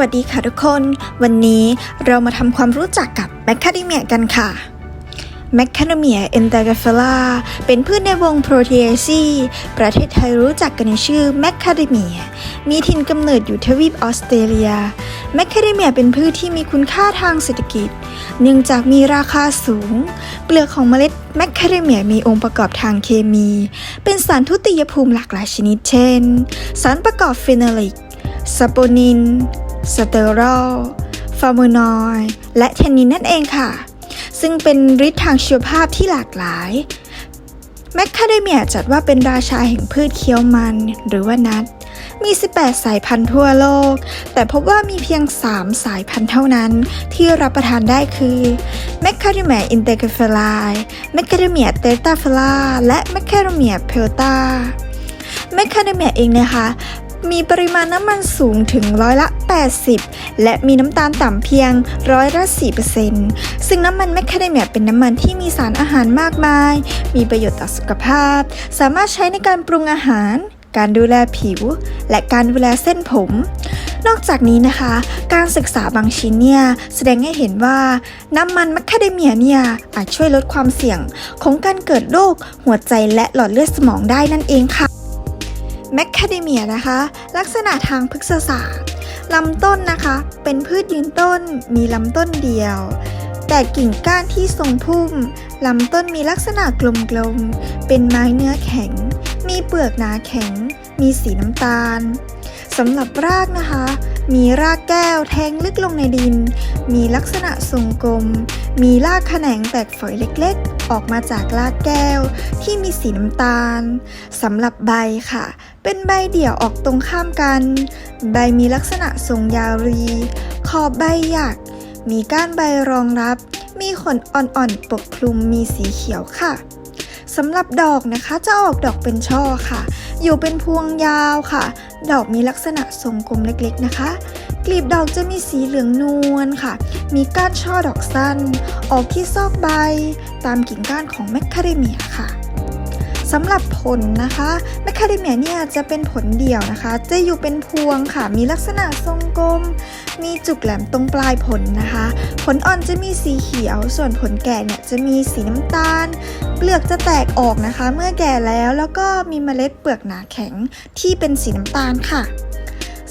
วัสดีค่ะทุกคน วันนี้เรามาทำความรู้จักกับแมคคาเดเมียกันค่ะแมคคาเดเมียเอนเตกาเฟลาเป็นพืชในวงโปรเทเซีประเทศไทยรู้จักกันในชื่อแมคคาเดเมีย มีถิ่นกำเนิดอยู่ทวีปออสเตรเลียแมคคาเดเมียเป็นพืชที่มีคุณค่าทางเศรษฐกิจ เนื่องจากมีราคาสูง เปลือกของเมล็ดแมคคาเดเมียมีองค์ประกอบทางเคมี เป็นสารทุติยภูมิหลากหลายชนิดเช่น สารประกอบฟีโนลิกสโปนิน สเตอรอลฟาร์โมนอยและเทนนินนั่นเองค่ะ ซึ่งเป็นฤทธิ์ทางชีวภาพที่หลากหลาย แมคคาเดเมียจัดว่าเป็นราชาแห่งพืชเคี้ยวมันหรือว่านัทมี 18 สายพันธุ์ทั่วโลก แต่พบว่ามีเพียง 3 สายพันธุ์เท่านั้นที่รับประทานได้คือแมคคาเดเมียอินเตกเฟลายแมคคาเดเมียเตตาเฟลาและแมคคาเดเมียเพลตาแมคคาเดเมียเองนะคะ มีปริมาณน้ำมันสูงถึงร้อยละ 80 และมีน้ำตาลต่ำเพียงร้อยละ 4%ซึ่งน้ำมันแมคคาเดเมียเป็นน้ำมันที่มีสารอาหารมากมาย มีประโยชน์ต่อสุขภาพ สามารถใช้ในการปรุงอาหาร การดูแลผิว และการดูแลเส้นผม นอกจากนี้นะคะ การศึกษาบางชิ้นเนี่ยแสดงให้เห็นว่าน้ำมันแมคคาเดเมียเนี่ยอาจช่วยลดความเสี่ยงของการเกิดโรคหัวใจและหลอดเลือดสมองได้นั่นเองค่ะ แมคคาเดเมียนะคะ ลักษณะทางพฤกษศาสตร์ลำต้นนะคะ เป็นพืชยืนต้น มีลำต้นเดียว แต่กิ่งก้านที่ทรงพุ่มลำต้นมีลักษณะกลมๆ เป็นไม้เนื้อแข็ง มีเปลือกหนาแข็ง มีสีน้ำตาลสำหรับรากนะคะ มีรากแก้วแทงลึกลงในดิน มีลักษณะทรงกลม มีรากแขนงแตกฝอยเล็กๆ ออกมาจากรากแก้วที่มีสีน้ำตาลสำหรับใบค่ะ เป็นใบเดี่ยวออกตรงข้ามกัน ใบมีลักษณะทรงยาวรี ขอบใบหยัก มีก้านใบรองรับ มีขนอ่อนๆ ปกคลุมมีสีเขียวค่ะสำหรับดอกนะคะจะออกดอกเป็นช่อค่ะ อยู่เป็นพวงยาวค่ะ ดอกมีลักษณะทรงกลมเล็กๆนะคะ กลีบดอกจะมีสีเหลืองนวลค่ะ มีก้านช่อดอกสั้น ออกที่ซอกใบ ตามกิ่งก้านของแมคคาเดเมียค่ะ สำหรับผลนะคะแมคคาเดเมียเนี่ยจะเป็นผลเดี่ยวนะคะ จะอยู่เป็นพวงค่ะ มีลักษณะทรงกลม มีจุกแหลมตรงปลายผลนะคะ ผลอ่อนจะมีสีเขียว ส่วนผลแก่เนี่ยจะมีสีน้ำตาล เปลือกจะแตกออกนะคะ เมื่อแก่แล้วแล้วก็มีเมล็ดเปลือกหนาแข็งที่เป็นสีน้ำตาลค่ะ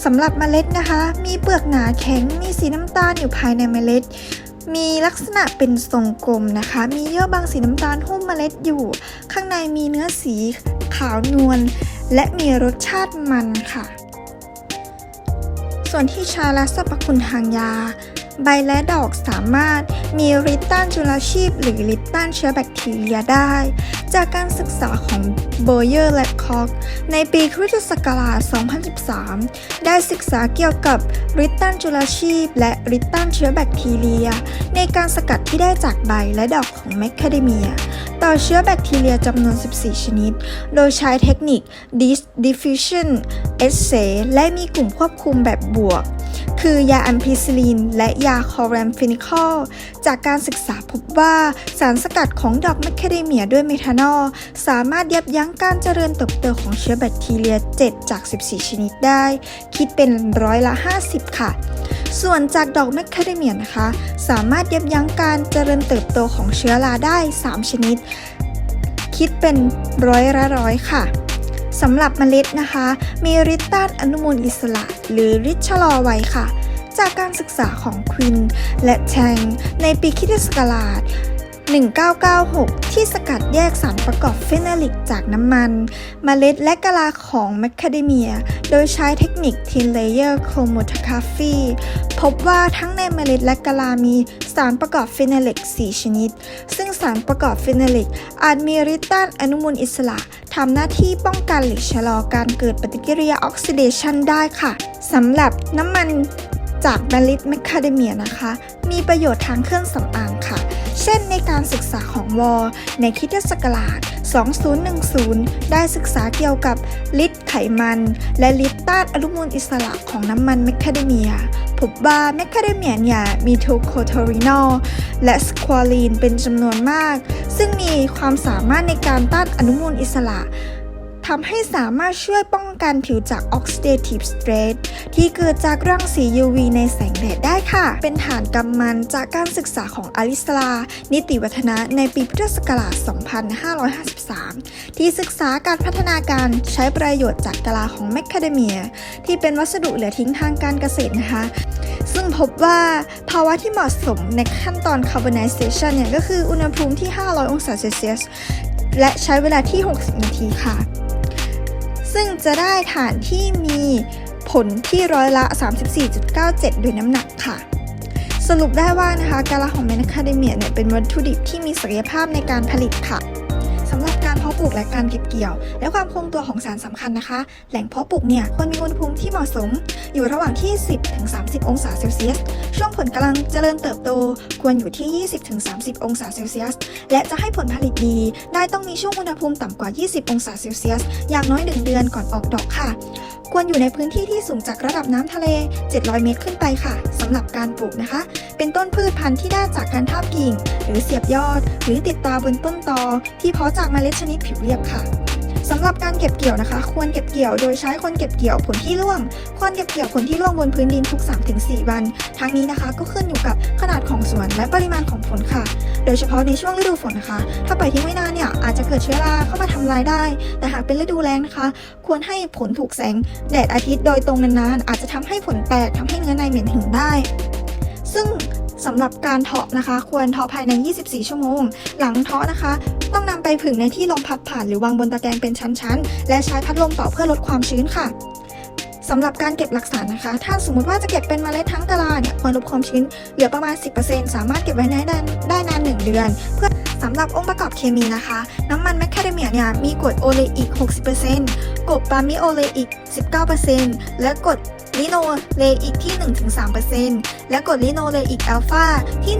สำหรับเมล็ดนะคะ มีเปลือกหนาแข็ง มีสีน้ำตาลอยู่ภายในเมล็ด มีลักษณะเป็นทรงกลมนะคะ มีเยื่อบางสีน้ำตาลหุ้มเมล็ดอยู่ ข้างในมีเนื้อสีขาวนวลและมีรสชาติมันค่ะ ส่วนที่ชาและสรรพคุณทางยา ใบและดอกสามารถมีฤทธิ์ต้านจุลชีพ หรือฤทธิ์ต้านเชื้อแบคทีเรียได้ จากการศึกษาของโบเยอร์และคอกในปีคริสตศักราช 2013 ได้ศึกษาเกี่ยวกับฤทธิ์ต้านจุลชีพ และฤทธิ์ต้านเชื้อแบคทีเรีย ในการสกัดที่ได้จากใบและดอกของแมคคาเดเมีย ต่อเชื้อแบคทีเรียจำนวน 14 ชนิด โดยใช้เทคนิค Dis diffusion assay และมีกลุ่มควบคุมแบบบวก คือยาแอมพิซิลิน และยาคอแรมฟินิคอล จากการศึกษาพบว่าสารสกัดของดอกแมคคาเดเมียด้วยเมทานอล สามารถยับยั้งการเจริญเติบโตของเชื้อแบคทีเรีย 7 จาก 14 ชนิดได้ คิดเป็นร้อยละ 50 ค่ะ ส่วนจากดอกแมคคาเดเมียนะคะ สามารถยับยั้งการเจริญเติบโตของเชื้อราได้ 3 ชนิด คิดเป็นร้อยละร้อยค่ะ สำหรับเมล็ดนะคะ มีฤทธิ์ต้านอนุมูลอิสระ หรือฤทธิ์ชะลอวัยค่ะ จากการศึกษาของควินและแชงในปีคิศักราช1996 ที่สกัดแยกสารประกอบเฟนอลิกจากน้ำมันเมล็ดและกะลาของแมคคาเดเมีย โดยใช้เทคนิค Thin Layer Chromatography พบว่าทั้งในเมล็ดและกะลามีสารประกอบเฟนอลิก 4 ชนิด ซึ่งสารประกอบเฟนอลิกอาจมีฤทธิ์ต้านอนุมูลอิสระ ทำหน้าที่ป้องกันหรือชะลอการเกิดปฏิกิริยาออกซิเดชันได้ค่ะสำหรับน้ำมันจากเมล็ดแมคคาเดเมียนะคะ มีประโยชน์ทางเครื่องสำอางค่ะ เช่นในการศึกษาของวอลในคิดศักราช 2010 ได้ศึกษาเกี่ยวกับฤทธิ์ไขมัน และฤทธิ์ต้านอนุมูลอิสระของน้ำมันแมคคาเดเมีย พบว่าแมคคาเดเมียเนี่ยมีทูโคโทรินอลและสควอลีนเป็นจำนวนมาก ซึ่งมีความสามารถในการต้านอนุมูลอิสระ ทำให้สามารถช่วยป้องกันผิวจาก oxidative stress ที่เกิดจากรังสี UV ในแสงแดดได้ค่ะ เป็นฐานกำมันจากการศึกษาของอลิสลา นิติวัฒนะในปีพุทธศักราช 2553 ที่ศึกษาการพัฒนาการใช้ประโยชน์จากกะลาของแมคคาเดเมีย ที่เป็นวัสดุเหลือทิ้งทางการเกษตรนะคะ ซึ่งพบว่าภาวะที่เหมาะสมในขั้นตอน carbonization เนี่ยก็คืออุณหภูมิที่ 500 องศาเซลเซียสและใช้เวลาที่ 60 นาทีค่ะ ซึ่งจะได้ฐานที่มีผลที่ร้อยละ 34.97 โดยน้ำหนักค่ะ สรุปได้ว่านะคะกาลาของแมนคาเดเมียเนี่ยเป็นวัตถุดิบที่มีศักยภาพในการผลิตค่ะ เพาะปลูกและการเก็บเกี่ยว และความคงตัวของสารสำคัญนะคะ แหล่งเพาะปลูกเนี่ยควรมีอุณหภูมิที่เหมาะสม อยู่ระหว่างที่ 10-30 องศาเซลเซียส ช่วงผลกำลังเจริญเติบโตควรอยู่ที่ 20-30 องศาเซลเซียส และจะให้ผลผลิตดี ได้ต้องมีช่วงอุณหภูมิต่ำกว่า 20 องศาเซลเซียส อย่างน้อย 1 เดือนก่อนออกดอกค่ะ ควรอยู่ในพื้นที่ที่สูงจากระดับน้ำทะเล 700 เมตรขึ้นไปค่ะำหรับการปลูกนะคะ เป็นต้นพืชพันธุ์ที่ได้จากการทาบกิ่ง หรือเสียบยอด หรือติดตาบนต้นตอ ที่เพาะจากเมล็ดชนิดผิวเรียบค่ะ สำหรับการเก็บเกี่ยวนะคะ ควรเก็บเกี่ยวโดยใช้คนเก็บเกี่ยวผลที่ร่วง ควรเก็บเกี่ยวผลที่ร่วงบนพื้นดินทุก 3-4 วัน ทั้งนี้นะคะก็ขึ้นอยู่กับขนาดของสวนและปริมาณของผลค่ะ โดยเฉพาะในช่วงฤดูฝนนะคะ ถ้าปล่อยทิ้งไว้นานเนี่ยอาจจะเกิดเชื้อราเข้ามาทำลายได้ แต่หากเป็นฤดูแล้งนะคะ ควรให้ผลถูกแสงแดดอาทิตย์โดยตรงนานๆอาจจะทำให้ผลแตกทำให้เนื้อในเหม็นหืนได้ ซึ่ง สำหรับการเทาะนะคะ ควรเทาะภายใน 24 ชั่วโมง หลังเทาะนะคะ ต้องนำไปผึ่งในที่ลมพัดผ่านหรือวางบนตะแกรงเป็นชั้นๆ และใช้พัดลมเป่าเพื่อลดความชื้นค่ะสำหรับการเก็บหลักฐานะคะ ถ้าสมมติว่าจะเก็บเป็นเมล็ดทั้งกะลาเนี่ยควรลดความชื้นเหลือประมาณ 10%สามารถเก็บไว้ได้นานได้นาน 1 เดือน เพื่อ สำหรับองค์ประกอบเคมีนะคะ น้ำมันแมคคาเดเมียเนี่ยมีกรดโอเลอิก 60%กรดปามิโอเลอิก 19%และกรดลิโนเลอิกที่ 1-3%และกรดลิโนเลอิกอัลฟาที่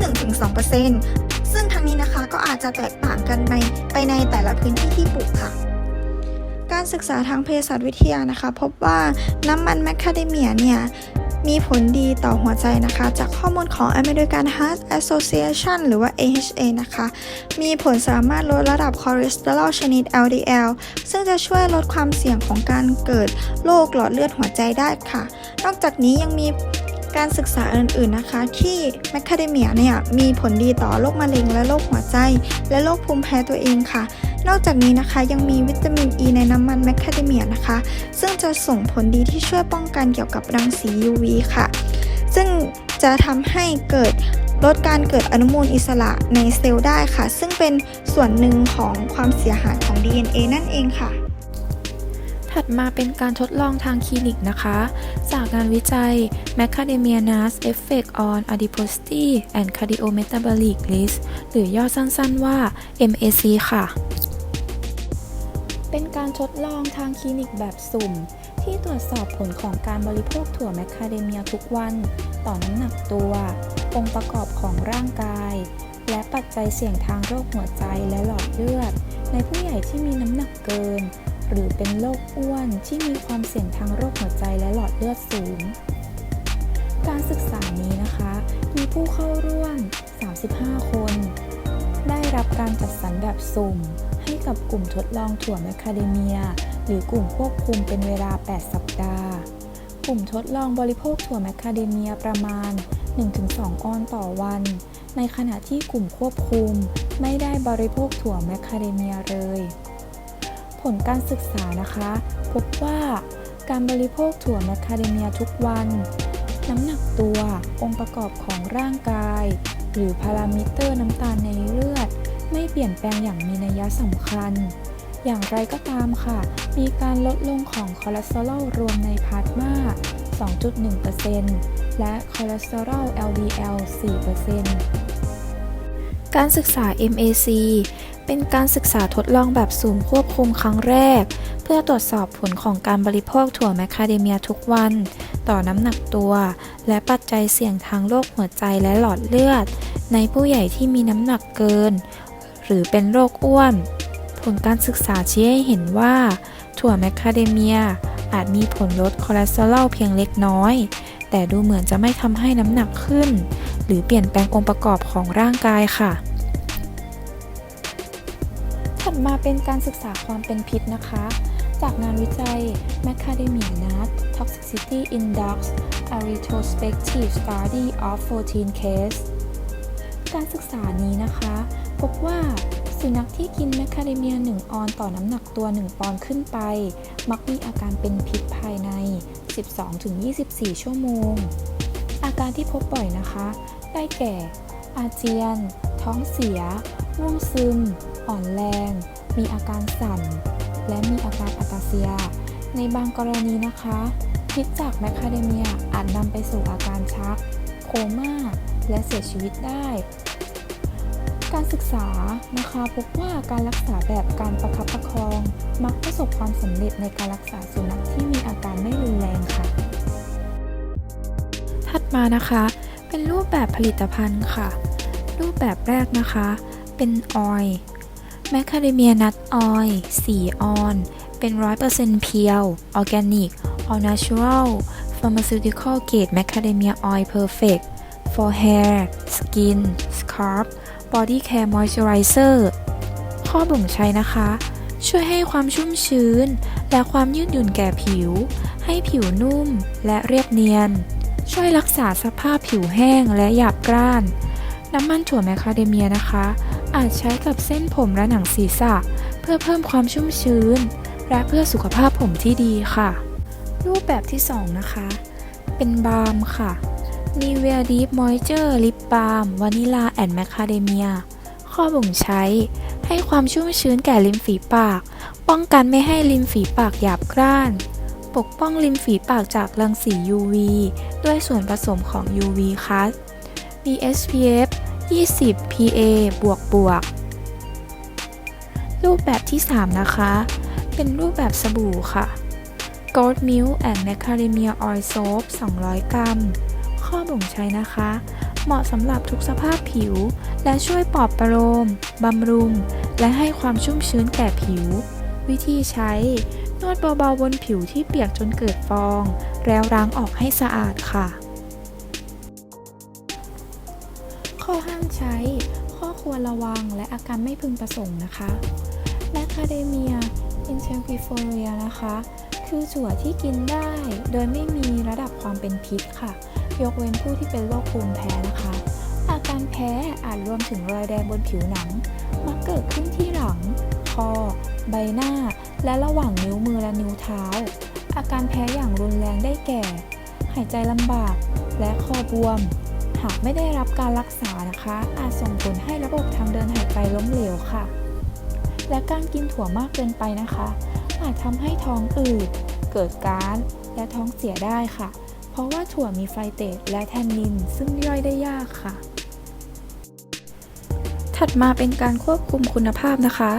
1-2%ซึ่งทั้งนี้นะคะก็อาจจะแตกต่างกันไปไปในแต่ละพื้นที่ที่ปลูกค่ะการศึกษาทางเภสัชวิทยานะคะ พบว่าน้ำมันแมคคาเดเมียเนี่ย มีผลดีต่อหัวใจนะคะ จากข้อมูลของ American Heart Association หรือว่า AHA นะคะ มีผลสามารถลดระดับคอเลสเตอรอลชนิด LDL ซึ่งจะช่วยลดความเสี่ยงของการเกิดโรคหลอดเลือดหัวใจได้ค่ะ นอกจากนี้ยังมีการศึกษาอื่นๆนะคะ ที่แมคคาเดเมียเนี่ยมีผลดีต่อโรคมะเร็งและโรคหัวใจ และโรคภูมิแพ้ตัวเองค่ะ นอกจากนี้นะคะยังมีวิตามินอ e ีในน้ำมันแมคคาเดเมียนะคะ ซึ่งจะส่งผลดีที่ช่วยป้องกันเกี่ยวกับรังสี UV ค่ะ ซึ่งจะทำให้เกิดลดการเกิดอนุมูลอิสระในเซลล์ได้ค่ะ ซึ่งเป็นส่วนหนึ่งของความเสียหายของ DNA นั่นเองค่ะ ถัดมาเป็นการทดลองทางคลินิกนะคะ จากงานวิจัย Macadamia Nuts Effect on Adiposity and Cardiometabolic Risk หรือย่อสั้นๆว่า MAC ค่ะ เป็นการทดลองทางคลินิกแบบสุ่ม ที่ตรวจสอบผลของการบริโภคถั่วแมคคาเดเมียทุกวัน ต่อน้ำหนักตัว องค์ประกอบของร่างกาย และปัจจัยเสี่ยงทางโรคหัวใจและหลอดเลือด ในผู้ใหญ่ที่มีน้ำหนักเกิน หรือเป็นโรคอ้วนที่มีความเสี่ยงทางโรคหัวใจและหลอดเลือดสูง การศึกษานี้นะคะ มีผู้เข้าร่วม 35 คน ได้รับการจัดสรรแบบสุ่ม ให้กับกลุ่มทดลองถั่วแมคคาเดเมีย หรือกลุ่มควบคุมเป็นเวลา 8 สัปดาห์ กลุ่มทดลองบริโภคถั่วแมคคาเดเมียประมาณ 1-2 ออนต่อวัน ในขณะที่กลุ่มควบคุมไม่ได้บริโภคถั่วแมคคาเดเมียเลย ลการศึกษานะคะ พบว่าการบริโภคถั่วแมคคาเดเมียทุกวัน น้ำหนักตัวองค์ประกอบของร่างกาย หรือพารามิเตอร์น้ำตาลในเลือด ไม่เปลี่ยนแปลงอย่างมีนัยสำคัญ อย่างไรก็ตามค่ะ มีการลดลงของคอเลสเตอรอลรวมในพาสมา 2.1%และคอเลสเตอรอล LDL 4%การศึกษา MAC เป็นการศึกษาทดลองแบบสุ่มควบคุมครั้งแรก เพื่อตรวจสอบผลของการบริโภคถั่วแมคคาเดเมียทุกวัน ต่อน้ำหนักตัว และปัจจัยเสี่ยงทางโรคหัวใจและหลอดเลือด ในผู้ใหญ่ที่มีน้ำหนักเกิน หรือเป็นโรคอ้วน ผลการศึกษาชี้ให้เห็นว่า ถั่วแมคคาเดเมียอาจมีผลลดคอเลสเตอรอลเพียงเล็กน้อย แต่ดูเหมือนจะไม่ทำให้น้ำหนักขึ้น หรือเปลี่ยนแปลงองค์ประกอบของร่างกายค่ะ มาเป็นการศึกษาความเป็นพิษนะคะ จากงานวิจัย Macadamia Nut Toxicity Index a retrospective study of 14 case การศึกษานี้นะคะ พบว่าสุนัขที่กินแมคคาเดเมีย 1 ออนต่อน้ำหนักตัว 1 ปอนด์ขึ้นไป มักมีอาการเป็นพิษภายใน 12-24 ชั่วโมง อาการที่พบบ่อยนะคะ ได้แก่ อาเจียน ท้องเสีย ง่วงซึม อ่อนแรง มีอาการสั่น และมีอาการอัตาเซีย ในบางกรณีนะคะพิษจากแมคคาเดเมียอาจนำไปสู่อาการชัก โคม่า และเสียชีวิตได้ การศึกษานะคะพบว่าการรักษาแบบการประคับประคอง มักประสบความสำเร็จในการรักษาสุนัขที่มีอาการไม่รุนแรงค่ะ ถัดมานะคะ เป็นรูปแบบผลิตภัณฑ์ค่ะ รูปแบบแรกนะคะ เป็นออยล์แมคคาเดเมียนัทออยล์4ออน เป็น 100%เพียว ออร์แกนิก all natural pharmaceutical grade macadamia oil perfect for hair skin scalp body care moisturizer ข้อบ่งใช้นะคะ ช่วยให้ความชุ่มชื้น และความยืดหยุ่นแก่ผิว ให้ผิวนุ่มและเรียบเนียน ช่วยรักษาสภาพผิวแห้งและหยาบกร้าน น้ำมันถั่วแมคคาเดเมียนะคะ อาจใช้กับเส้นผมและหนังศีรษะ เพื่อเพิ่มความชุ่มชื้น และเพื่อสุขภาพผมที่ดีค่ะ รูปแบบที่ 2 นะคะ เป็นบาล์มค่ะ Nivea Deep Moisture Lip Balm Vanilla and Macadamia ข้อบ่งใช้ ให้ความชุ่มชื้นแก่ริมฝีปาก ป้องกันไม่ให้ริมฝีปากหยาบกร้าน ปกป้องริมฝีปากจากรังสี UV ด้วยส่วนผสมของ UV คัส มี SPF 20 PA บวกบวกรูปแบบที่ 3 นะคะ เป็นรูปแบบสบู่ค่ะ Gold Milk and Macadamia Oil Soap 200 กรัม ข้อบ่งใช้นะคะ เหมาะสำหรับทุกสภาพผิว และช่วยปลอบประโลมบำรุง และให้ความชุ่มชื้นแก่ผิว วิธีใช้ นวดเบาๆบนผิวที่เปียกจนเกิดฟอง แล้วล้างออกให้สะอาดค่ะ ใช้ ข้อควรระวังและอาการไม่พึงประสงค์นะคะแมคคาเดเมียอินเทอร์กิฟเรียนะคะ คือถั่วที่กินได้ โดยไม่มีระดับความเป็นพิษค่ะ ยกเว้นผู้ที่เป็นโรคภูมิแพ้นะคะ อาการแพ้อาจรวมถึงรอยแดงบนผิวหนัง มักเกิดขึ้นที่หลัง คอ ใบหน้า และระหว่างนิ้วมือและนิ้วเท้า อาการแพ้อย่างรุนแรงได้แก่ หายใจลำบาก และคอบวม หากไม่ได้รับการรักษานะคะ อาจส่งผลให้ระบบทางเดินหายใจล้มเหลวค่ะ และการกินถั่วมากเกินไปนะคะ อาจทำให้ท้องอืด เกิดก๊าซและท้องเสียได้ค่ะ เพราะว่าถั่วมีไฟเตตและแทนนินซึ่งย่อยได้ยากค่ะ ถัดมาเป็นการควบคุมคุณภาพนะคะ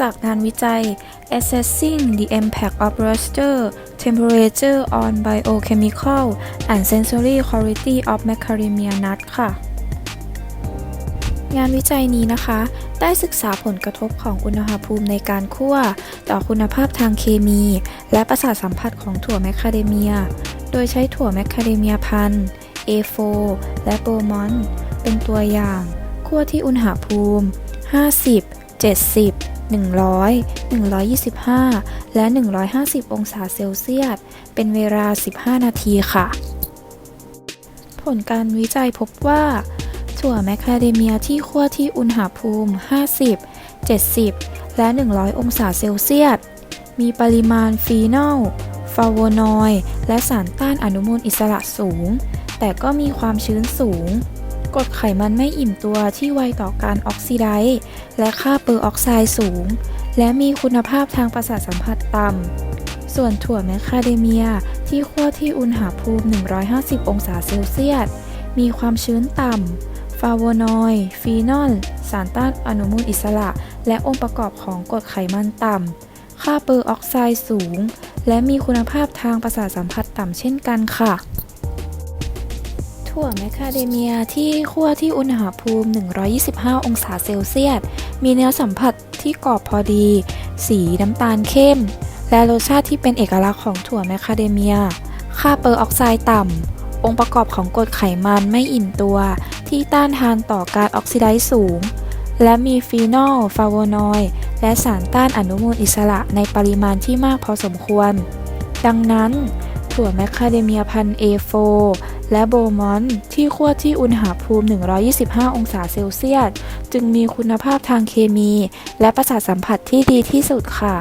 จากงานวิจัย Assessing the Impact of roster Temperature on Biochemical and Sensory Quality of Macadamia Nut ค่ะ งานวิจัยนี้นะคะ ได้ศึกษาผลกระทบของอุณหภูมิในการคั่ว ต่อคุณภาพทางเคมี และประสาทสัมผัสของถั่วแมคคาเดเมีย โดยใช้ถั่วแมคคาเดเมียพันธุ์ A4 และโบมอนเป็นตัวอย่าง คั่วที่อุณหภูมิ 50 70 100 125 และ 150 องศาเซลเซียส เป็นเวลา 15 นาทีค่ะ ผลการวิจัยพบว่า ถั่วแมคคาเดเมียที่คั่วที่อุณหภูมิ 50 70 และ 100 องศาเซลเซียส มีปริมาณฟีนอลฟาโวนอยด์และสารต้านอนุมูลอิสระสูง แต่ก็มีความชื้นสูง กรดไขมันไม่อิ่มตัวที่ไวต่อการออกซิไดซ์และค่าเปอร์ออกไซด์สูง และมีคุณภาพทางประสาทสัมผัสต่ำ ส่วนถั่วแมคคาเดเมีย ที่คั่วที่อุณหภูมิ 150 องศาเซลเซียส มีความชื้นต่ำ ฟาโวนอยด์ฟีนอล สารต้านอนุมูลอิสระ และองค์ประกอบของกรดไขมันต่ำ ค่าเปอร์ออกไซด์สูง และมีคุณภาพทางประสาทสัมผัสต่ำเช่นกันค่ะ ถั่วแมคคาเดเมียที่คั่วที่อุณหภูมิ 125 องศาเซลเซียส มีเนื้อสัมผัสที่กรอบพอดี สีน้ำตาลเข้ม และรสชาติที่เป็นเอกลักษณ์ของถั่วแมคคาเดเมีย ค่าเปอร์ออกไซด์ต่ำ องค์ประกอบของกรดไขมันไม่อิ่มตัว ที่ต้านทานต่อการออกซิไดซ์สูง และมีฟีนอล ฟลาโวนอยด์ และสารต้านอนุมูลอิสระในปริมาณที่มากพอสมควร ดังนั้นถั่วแมคคาเดเมียพันธุ์ A4 และโบมอนต์ที่คั่วที่อุณหภูมิ 125 องศาเซลเซียส จึงมีคุณภาพทางเคมี และประสาทสัมผัสที่ดีที่สุดค่ะ